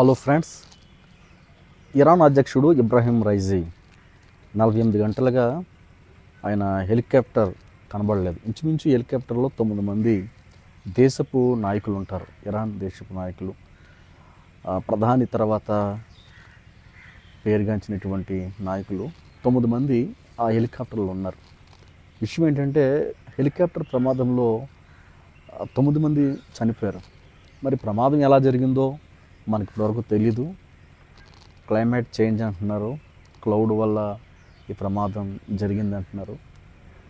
Hello friends Iran అధ్యక్షుడు ఇబ్రాహీం రైజీ నలభై ఎనిమిది గంటలుగా ఆయన హెలికాప్టర్ కనబడలేదు. ఇంచుమించు హెలికాప్టర్లో తొమ్మిది మంది దేశపు నాయకులు ఉంటారు. ఇరాన్ దేశపు నాయకులు. ప్రధాని తర్వాత పేరుగాంచినటువంటి నాయకులు తొమ్మిది మంది ఆ హెలికాప్టర్లో ఉన్నారు. విషయం ఏంటంటే హెలికాప్టర్ ప్రమాదంలో తొమ్మిది మంది చనిపోయారు. మరి ప్రమాదం ఎలా జరిగిందో మనకి ఇప్పటివరకు తెలీదు. క్లైమేట్ చేంజ్ అంటున్నారు. క్లౌడ్ వల్ల ఈ ప్రమాదం జరిగింది అంటున్నారు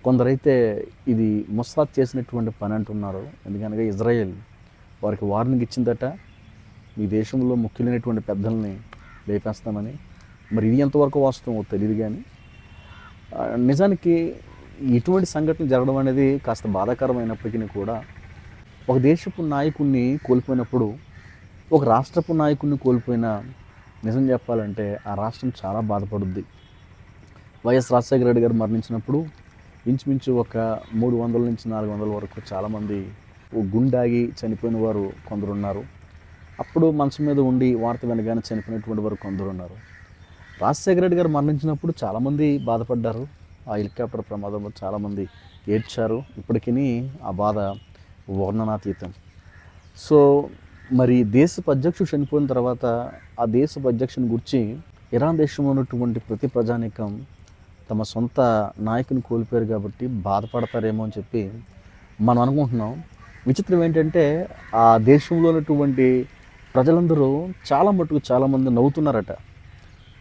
కొందరైతే ఇది ముస్సాద్ చేసినటువంటి పని అంటున్నారు. ఎందుకనగా ఇజ్రాయెల్ వారికి వార్నింగ్ ఇచ్చిందట మీ దేశంలో ముఖ్యులైనటువంటి పెద్దల్ని లేపేస్తామని. మరి ఇది ఎంతవరకు వాస్తవమో తెలియదు కానీ నిజానికి ఇటువంటి సంఘటనలు జరగడం అనేది కాస్త బాధాకరమైనప్పటికీ కూడా ఒక దేశపు నాయకుడిని కోల్పోయినప్పుడు ఒక రాష్ట్రపు నాయకుడిని కోల్పోయిన నిజం చెప్పాలంటే ఆ రాష్ట్రం చాలా బాధపడుద్ది. వైఎస్ రాజశేఖర రెడ్డి గారు మరణించినప్పుడు ఇంచుమించు ఒక మూడు వందల నుంచి నాలుగు వందల వరకు చాలామంది గుండాగి చనిపోయిన వారు కొందరు ఉన్నారు అప్పుడు మనసు మీద ఉండి వార్త వినగానే చనిపోయినటువంటి వారు కొందరు ఉన్నారు రాజశేఖర రెడ్డి గారు మరణించినప్పుడు చాలామంది బాధపడ్డారు. ఆ హెలికాప్టర్ ప్రమాదంలో చాలామంది ఏడ్చారు. ఇప్పటికీ ఆ బాధ వర్ణనాతీతం. సో మరి దేశపు అధ్యక్షుడు చనిపోయిన తర్వాత ఆ దేశపు అధ్యక్షుని గురించి ఇరాన్ దేశంలో ఉన్నటువంటి ప్రతి ప్రజానీకం తమ సొంత నాయకుని కోల్పోయారు కాబట్టి బాధపడతారేమో అని చెప్పి మనం అనుకుంటున్నాం. విచిత్రం ఏంటంటే ఆ దేశంలో ఉన్నటువంటి ప్రజలందరూ చాలా మటుకు చాలామంది నవ్వుతున్నారట.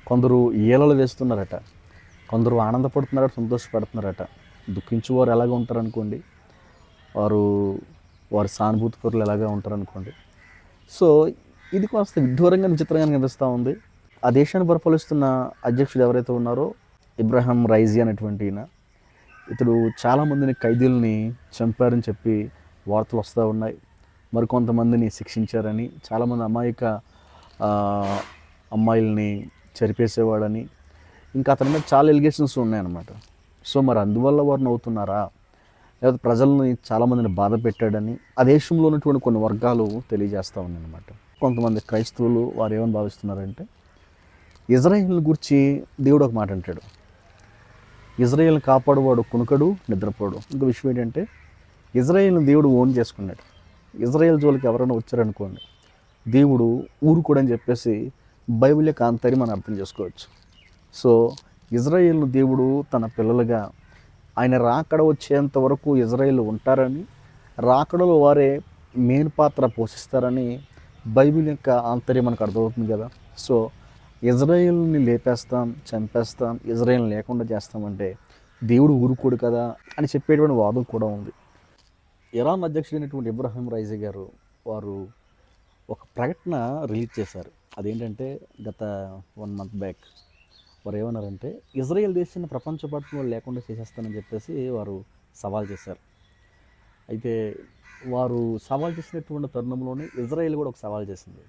కొందరు ఈలలు వేస్తున్నారట. కొందరు ఆనందపడుతున్నారట సంతోషపడుతున్నారట. దుఃఖించేవారు ఎలాగ ఉంటారనుకోండి? వారు వారి సానుభూతి పరులు ఎలాగా ఉంటారనుకోండి? సో ఇది కాస్త విడ్డూరంగా విచిత్రంగా కనిపిస్తూ ఉంది. ఆ దేశాన్ని పరిపాలిస్తున్న అధ్యక్షుడు ఎవరైతే ఉన్నారో ఇబ్రాహిం రైజీ అనేటువంటి ఈయన. ఇతడు చాలామందిని ఖైదీలని చంపారని చెప్పి వార్తలు వస్తూ ఉన్నాయి. మరికొంతమందిని శిక్షించారని చాలామంది అమాయక అమ్మాయిల్ని చరిపేసేవాడని. ఇంకా అతని మీద చాలా ఎలిగేషన్స్ ఉన్నాయన్నమాట. సో మరి అందువల్ల వారు నవ్వుతున్నారా? లేకపోతే ప్రజల్ని చాలామందిని బాధ పెట్టాడని ఆ దేశంలో ఉన్నటువంటి కొన్ని వర్గాలు తెలియజేస్తూ ఉన్నాయన్నమాట కొంతమంది క్రైస్తవులు వారు ఏమని భావిస్తున్నారంటే ఇజ్రాయిల్ గురించి దేవుడు ఒక మాట అంటాడు. ఇజ్రాయిల్ని కాపాడువాడు కునుకడు నిద్రపోడు. ఇంకో విషయం ఏంటంటే ఇజ్రాయిల్ని దేవుడు ఓన్ చేసుకున్నాడు. ఇజ్రాయెల్ జోలికి ఎవరైనా వచ్చారనుకోండి దేవుడు ఊరుకోడని చెప్పేసి బైబిల్ యొక్క అంతరి మనం అర్థం చేసుకోవచ్చు. సో ఇజ్రాయేల్ను దేవుడు తన పిల్లలుగా ఆయన రాకడ వచ్చేంత వరకు ఇజ్రాయేల్ ఉంటారని రాకడలో వారే మెయిన్ పాత్ర పోషిస్తారని బైబిల్ యొక్క ఆంతర్యం మనకు అర్థమవుతుంది కదా. సో ఇజ్రాయెల్ని లేపేస్తాం చంపేస్తాం ఇజ్రాయిల్ లేకుండా చేస్తామంటే దేవుడు ఊరుకోడు కదా అని చెప్పేటువంటి వాదం కూడా ఉంది. ఇరాన్ అధ్యక్షుడైనటువంటి ఇబ్రాహిం రైజీ గారు వారు ఒక ప్రకటన రిలీజ్ చేశారు. అదేంటంటే గత వన్ మంత్ బ్యాక్ వారు ఏమన్నారంటే ఇజ్రాయెల్ దేశాన్ని ప్రపంచ పట్టణంలో లేకుండా చేసేస్తానని చెప్పేసి వారు సవాల్ చేశారు. అయితే వారు సవాల్ చేసినటువంటి తరుణంలోనే ఇజ్రాయెల్ కూడా ఒక సవాల్ చేసింది.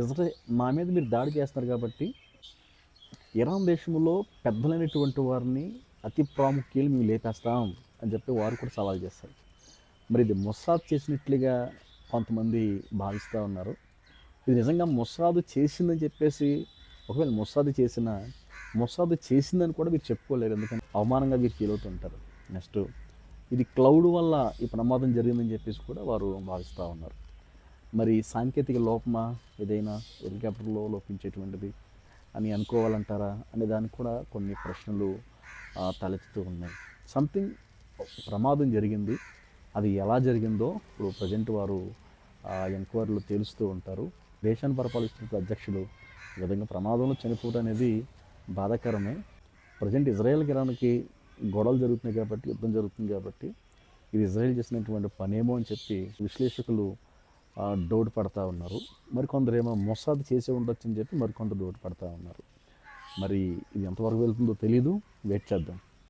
ఇజ్రాయెల్ మా మీద మీరు దాడి చేస్తున్నారు కాబట్టి ఇరాన్ దేశంలో పెద్దలైనటువంటి వారిని అతి ప్రాముఖ్యాలు మేము లేపేస్తాం అని చెప్పి వారు కూడా సవాల్ చేస్తారు మరి ఇది మొస్సాద్ చేసినట్లుగా కొంతమంది భావిస్తూ ఉన్నారు. ఇది నిజంగా మొస్సాద్ చేసిందని చెప్పేసి ఒకవేళ మొస్సాద్ చేసిన మొస్సాద్ చేసిందని కూడా మీరు చెప్పుకోలేరు. ఎందుకంటే అవమానంగా మీరు ఫీల్ అవుతుంటారు నెక్స్ట్ ఇది క్లౌడ్ వల్ల ఈ ప్రమాదం జరిగిందని చెప్పేసి కూడా వారు భావిస్తూ ఉన్నారు. మరి సాంకేతిక లోపమా? ఏదైనా హెలికాప్టర్లో లోపించేటువంటిది అని అనుకోవాలంటారా? అనే దానికి కూడా కొన్ని ప్రశ్నలు తలెత్తుతూ ఉన్నాయి. సంథింగ్ ప్రమాదం జరిగింది. అది ఎలా జరిగిందో ఇప్పుడు ప్రజెంట్ వారు ఎంక్వైరీలు తేలుస్తూ ఉంటారు. దేశాన్ని పరిపాలిస్తున్న అధ్యక్షుడు విధంగా ప్రమాదంలో చనిపోవడం అనేది బాధాకరమే. ప్రజెంట్ ఇజ్రాయెల్కి ఇరాన్కి గొడవలు జరుగుతున్నాయి కాబట్టి యుద్ధం జరుగుతుంది కాబట్టి ఇది ఇజ్రాయెల్ చేసినటువంటి పనేమో అని చెప్పి విశ్లేషకులు డౌట్ పడతా ఉన్నారు. మరికొందరు ఏమో మొసాద్ చేసే ఉండొచ్చు అని చెప్పి మరికొందరు డౌట్ పడతా ఉన్నారు. మరి ఇది ఎంతవరకు వెళ్తుందో తెలీదు. వెయిట్ చేద్దాం.